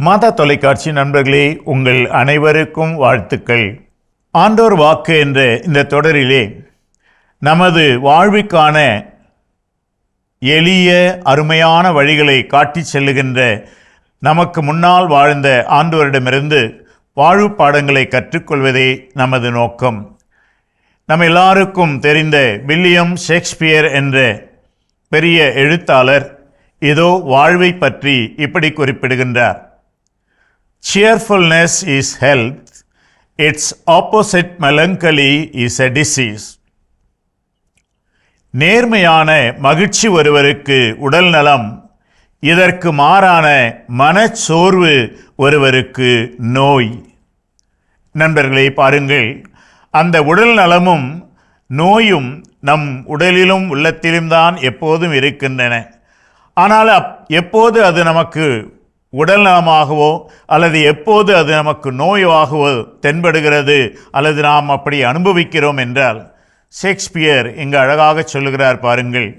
மாதா தொலைக்காட்சி நண்பர்களே உங்கள் அனைவருக்கும் வாழ்த்துக்கள். ஆண்டோர் வாக்கு என்ற இந்த தொடரிலே நமது வாழ்வுக்கான எளிய அருமையான வழிகளை காட்டிச் செல்லுகின்ற நமக்கு முன்னால் வாழ்ந்த ஆண்டோரிடமிருந்து வாழ்வு பாடங்களை கற்றுக்கொள்வதே நமது நோக்கம். நம் எல்லாருக்கும் தெரிந்த வில்லியம் ஷேக்ஸ்பியர் என்ற பெரிய எழுத்தாளர் இதோ வாழ்வை பற்றி இப்படி குறிப்பிடுகின்றார். Cheerfulness is health its opposite melancholy is a disease. நேர்மையான மகிழ்ச்சி ஒருவருக்கு உடல் நலம். இதற்கு மாறான மனச்சோர்வு ஒருவருக்கு நோய். நண்பர்களே பாருங்கள். அந்த உடல் நலமும் நோயும் நம் உடலிலும் உள்ளத்திலும் தான் எப்போதும் இருக்கின்றன. ஆனால் அப் எப்போது அது நமக்கு உடல் நலமாகவோ அல்லது எப்போது அது நமக்கு நோயாகவோ தென்படுகிறது அல்லது நாம் அப்படி அனுபவிக்கிறோம் என்றால் ஷேக்ஸ்பியர் இங்கு அழகாக சொல்லுகிறார் பாருங்கள்.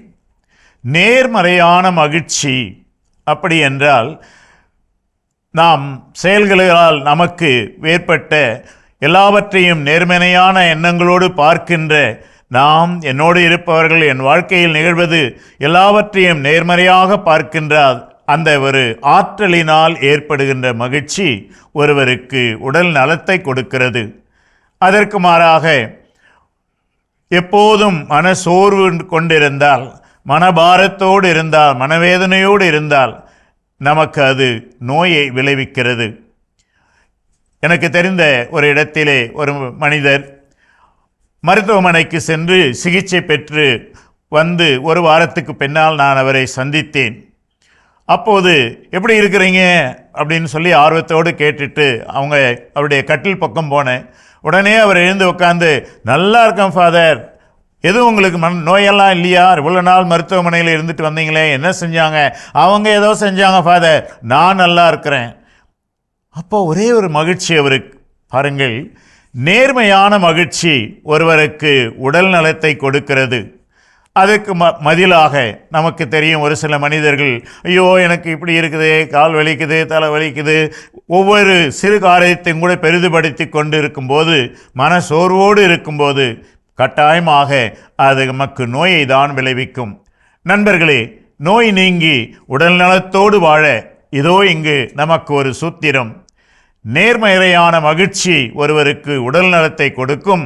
நேர்மறையான மகிழ்ச்சி அப்படி என்றால் நாம் செயல்களால் நமக்கு ஏற்பட்ட எல்லாவற்றையும் நேர்மறையான எண்ணங்களோடு பார்க்கின்ற நாம் என்னோடு இருப்பவர்கள் என் வாழ்க்கையில் நிகழ்வது எல்லாவற்றையும் நேர்மறையாக பார்க்கின்றார் அந்த ஒரு ஆற்றலினால் ஏற்படுகின்ற மகிழ்ச்சி ஒருவருக்கு உடல் நலத்தை கொடுக்கிறது. அதற்கு மாறாக எப்போதும் மன சோர்வு கொண்டிருந்தால் மனபாரத்தோடு இருந்தால் மனவேதனையோடு இருந்தால் நமக்கு அது நோயை விளைவிக்கிறது. எனக்கு தெரிந்த ஒரு இடத்திலே ஒரு மனிதர் மருத்துவமனைக்கு சென்று சிகிச்சை பெற்று வந்து ஒரு வாரத்துக்கு பின்னால் நான் அவரை சந்தித்தேன். அப்போது எப்படி இருக்கிறீங்க? அப்படின்னு சொல்லி ஆர்வத்தோடு கேட்டுட்டு அவங்க அவருடைய கட்டில் பக்கம் போனேன். உடனே அவர் எழுந்து உட்காந்து நல்லா இருக்கேன் ஃபாதர் எதுவும் உங்களுக்கு மண் நோயெல்லாம் இல்லையா? இவ்வளோ நாள் மருத்துவமனையில் இருந்துட்டு வந்தீங்களே. என்ன செஞ்சாங்க? அவங்க ஏதோ செஞ்சாங்க ஃபாதர் நான் நல்லா இருக்கிறேன். அப்போ ஒரே ஒரு மகிழ்ச்சி அவருக்கு. பாருங்கள் நேர்மையான மகிழ்ச்சி ஒருவருக்கு உடல் நலத்தை கொடுக்கிறது. அதுக்கு ம மதிலாக நமக்கு தெரியும் ஒரு சில மனிதர்கள் ஐயோ எனக்கு இப்படி இருக்குது கால் வலிக்குது தலை வலிக்குது. ஒவ்வொரு சிறு காரியத்தையும் கூட பெரிதுபடுத்தி கொண்டு இருக்கும்போது மன சோர்வோடு இருக்கும்போது கட்டாயமாக அது நமக்கு நோயை தான் விளைவிக்கும். நண்பர்களே நோய் நீங்கி உடல் நலத்தோடு வாழ இதோ இங்கு நமக்கு ஒரு சூத்திரம். நேர்மறையான மகிழ்ச்சி ஒருவருக்கு உடல் நலத்தை கொடுக்கும்.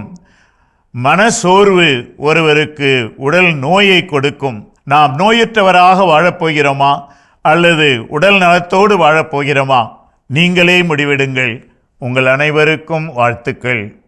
மனசோர்வு ஒருவருக்கு உடல் நோயை கொடுக்கும். நாம் நோயற்றவராக வாழப்போகிறோமா? அல்லது உடல் நலத்தோடு வாழப்போகிறோமா? நீங்களே முடிவெடுங்கள். உங்கள் அனைவருக்கும் வாழ்த்துக்கள்.